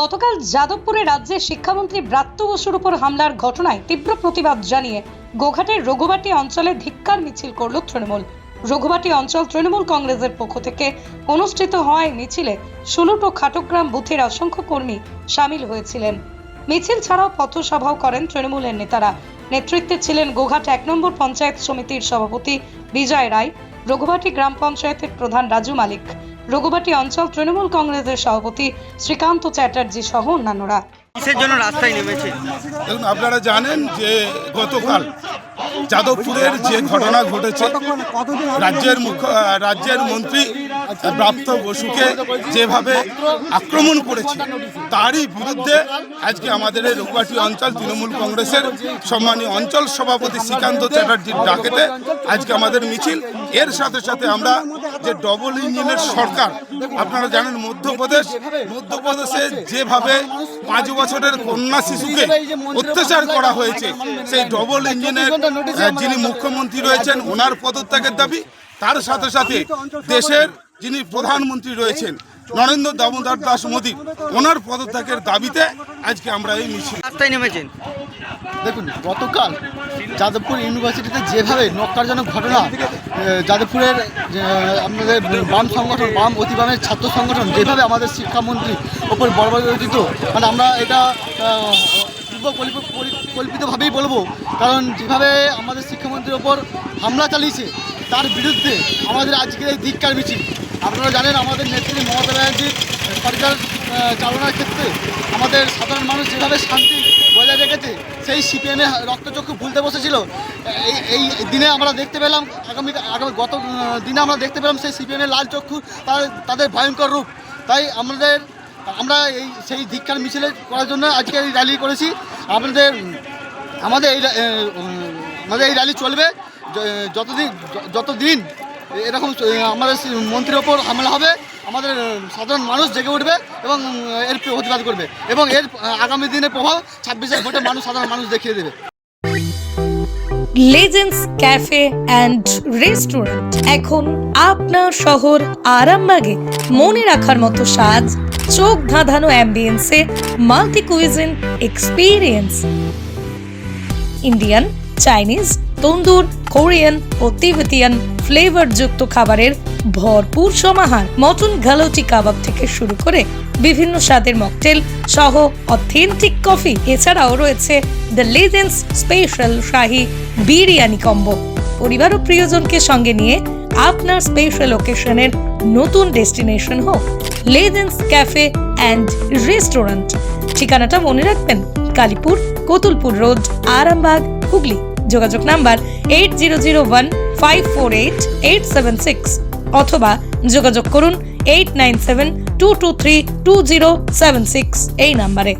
গতকাল যাদবপুরে রাজ্যের শিক্ষামন্ত্রী ব্রাত্য বসুর উপর হামলার ঘটনায় তীব্র প্রতিবাদ জানিয়ে গোঘাটের রঘুবাটি অঞ্চলে ধিক্কার মিছিল করল তৃণমূল। রঘুবাটি অঞ্চল তৃণমূল কংগ্রেসের পক্ষ থেকে অনুষ্ঠিত হয় মিছিলে সুলুট ও খাটগ্রাম বুথের অসংখ্য কর্মী সামিল হয়েছিলেন। মিছিল ছাড়াও পথসভাও করেন তৃণমূলের নেতারা। নেতৃত্বে ছিলেন গোঘাট এক নম্বর পঞ্চায়েত সমিতির সভাপতি বিজয় রায়, রঘুবাটি গ্রাম পঞ্চায়েতের প্রধান রাজু মালিক। রঘুবাটি অঞ্চল তৃণমূল কংগ্রেসের সভাপতি শ্রীকান্ত চ্যাটার্জি সহ অন্যান্যরা। কিসের জন্য রাস্তায় নেমেছে? দেখুন আপনারা জানেন যে গতকাল যাদবপুরের যে ঘটনা ঘটেছে রাজ্যের মুখ্য রাজ্যের মন্ত্রী প্রাপ্ত বসুকে যেভাবে আক্রমণ করেছে তারই বিরুদ্ধে আজকে আমাদের এই রঘুবাটি অঞ্চল তৃণমূল কংগ্রেসের সম্মানীয় অঞ্চল সভাপতি শ্রীকান্ত চ্যাটার্জির ডাকেতে আজকে আমাদের মিছিল। এর সাথে সাথে আমরা যে ডবল ইঞ্জিনের সরকার আপনারা জানেন মধ্যপ্রদেশ মধ্যপ্রদেশে যেভাবে পাঁচ বছরের কন্যা শিশুকে অত্যাচার করা হয়েছে সেই ডবল ইঞ্জিনের যিনি মুখ্যমন্ত্রী রয়েছেন ওনার পদত্যাগের দাবি তার সাথে সাথে দেশের যিনি প্রধানমন্ত্রী রয়েছেন নরেন্দ্র দামোদর দাস মোদী ওনার পদত্যাগের দাবিতে আজকে আমরা এই মিছিল রাস্তায় নেমেছেন। দেখুন গতকাল যাদবপুর ইউনিভার্সিটিতে যেভাবে নক্কারজনক ঘটনা যাদবপুরের আমাদের বাম সংগঠন, বাম অতিবামের ছাত্র সংগঠন যেভাবে আমাদের শিক্ষামন্ত্রী ওপর বর্বরিত মানে আমরা এটা কল্পিতভাবেই বলব। কারণ যেভাবে আমাদের শিক্ষামন্ত্রীর ওপর হামলা চালিয়েছে, তার বিরুদ্ধে আমাদের আজকের এই ধিক্কার মিছিল। আপনারা জানেন আমাদের নেত্রী মমতা ব্যানার্জির সরকার চালনার ক্ষেত্রে আমাদের সাধারণ মানুষ যেভাবে শান্তি বজায় রেখেছে, সেই সিপিএমে রক্তচক্ষু ভুলতে বসেছিল। এই এই দিনে আমরা দেখতে পেলাম, আগামী আগামী গত দিনে আমরা দেখতে পেলাম সেই সিপিএমের লাল চক্ষু তাদের ভয়ঙ্কর রূপ। তাই আমাদের, আমরা এই, সেই ধিক্ষার মিছিলে করার জন্য আজকে এই র্যালি করেছি। আপনাদের, আমাদের এই আমাদের এই র্যালি চলবে। যতদিন যতদিন এরকম আমাদের মন্ত্রীর ওপর হামলা হবে আমাদের সাধারণ মানুষ জেগে উঠবে এবং এর প্রতিবাদ করবে। এবং এর আগামী দিনের প্রভাব ছাব্বিশের ভোটে মানুষ, সাধারণ মানুষ দেখিয়ে দেবে। লেজেন্ডস ক্যাফে অ্যান্ড রেস্টুরেন্ট এখন আপনার শহর আরামবাগে মনে রাখার মতো সাজ, চোখ ধাঁধানো অ্যাম্বিয়েন্সে multi cuisine experience Indian Chinese tandoor, Korean ও তিবেতিয়ান ফ্লেভারযুক্ত খাবারের ভরপুর সমাহার। মটন গালোটি কাবাব থেকে শুরু করে বিভিন্ন স্বাদের মকটেল সহ অথেন্টিক কফি। এছাড়াও রয়েছে the legends special shahi biryani combo. পরিবার ও প্রিয়জনকে সঙ্গে নিয়ে আপনার স্পেশাল ওকেশনের নতুন ডেস্টিনেশন হোক। Legends cafe and restaurant. ঠিকানাটা মনে রাখবেন কালীপুর কোতুলপুর রোড, আরামবাগ, হুগলি। যোগাযোগ number eight zero zero one five four eight eight seven six অথবা যোগাযোগ করুন eight nine seven two two three two zero seven six এই নাম্বারে।